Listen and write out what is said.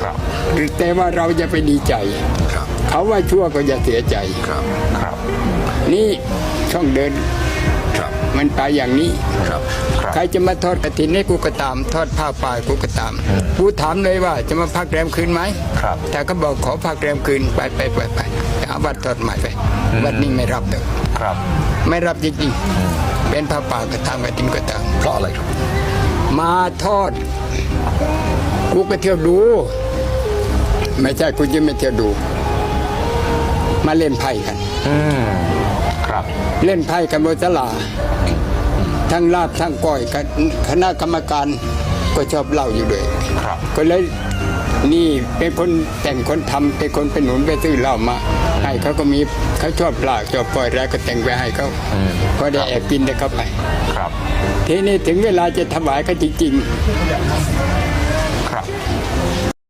ครับ แต่ว่าเราจะไปดีใจ ครับเขาว่าชั่วก็อย่าเสียใจ ครับครับ นี่ช่องเดินครับมันไปอย่างนี้ ครับครับ ใครจะมาทอดกระถินให้กูก็ตาม ทอดผ้าป่ากูก็ตามกูถามเลยว่าจะมาพักแรมคืนไหมครับ แต่ก็บอกขอพักแรมคืนไปไปไปไปไปหาวัดทอดใหม่ไปวัดนี้ไม่รับเด้อครับ ไม่รับจริงๆเป็นผ้าป่าก็ตามกระถินก็ตาม เพราะอะไรครับ มาทอด กูก็เที่ยวดู ไม่ใช่กูจะไม่เที่ยวดู มาเล่นไพ่กันอืมครับ เล่นไพ่กันบนตลาดทั้งลาบทั้งก้อยกันคณะกรรมการก็ชอบเล่าอยู่ด้วยครับก็เลยนี่เป็นคนแต่งคนทำเป็นคนเป็นหนุนไปซื้อเหล้ามาให้เขาก็มีเขาชอบปลาชอบปล่อยแล้วก็แต่งไปให้เขาก็ได้แอบกินได้เข้าไป ครับ ทีนี้ถึงเวลาจะถวายก็จริงๆ